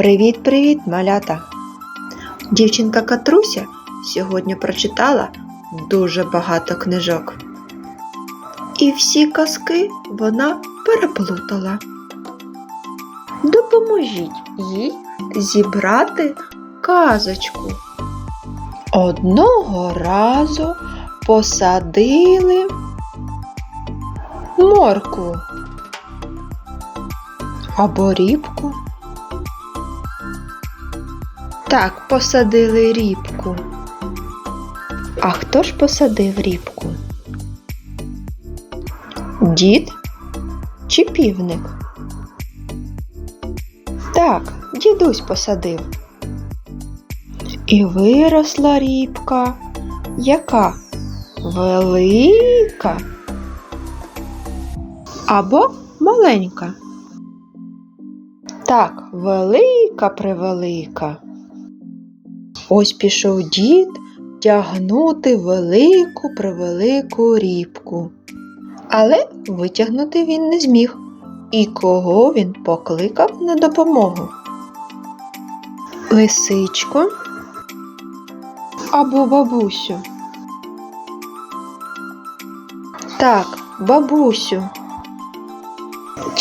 Привіт-привіт, малята! Дівчинка Катруся сьогодні прочитала дуже багато книжок. І всі казки вона переплутала. Допоможіть їй зібрати казочку. Одного разу посадили моркву або рібку. Так, посадили рібку. А хто ж посадив рібку? Дід чи півник? Так, дідусь посадив. І виросла рібка. Яка? Велика або маленька. Так, велика превелика. Ось пішов дід тягнути велику превелику рібку. Але витягнути він не зміг. І кого він покликав на допомогу? Лисичку або бабусю. Так, бабусю.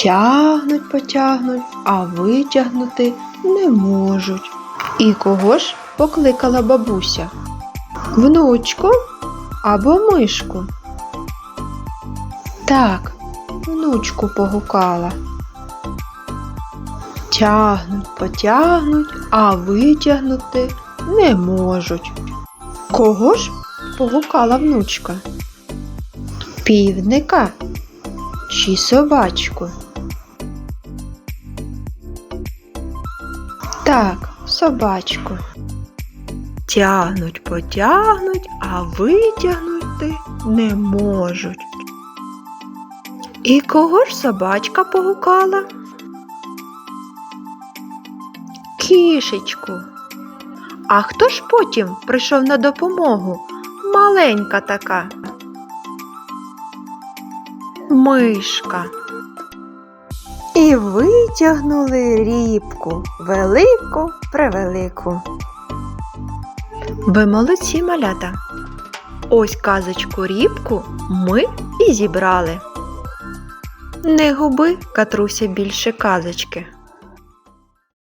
Тягнуть, потягнуть, а витягнути не можуть. І кого ж покликала бабуся? Внучку або мишку? Так, внучку погукала. Тягнуть, потягнуть, а витягнути не можуть. Кого ж погукала внучка? Півника чи собачку? Так, собачку. Тягнуть, потягнуть, а витягнути не можуть. І кого ж собачка погукала? Кішечку. А хто ж потім прийшов на допомогу? Маленька така. Мишка. І витягнули рібку велику превелику. Ви молодці, малята. Ось казочку рібку ми і зібрали. Не губи, Катруся, більше казочки.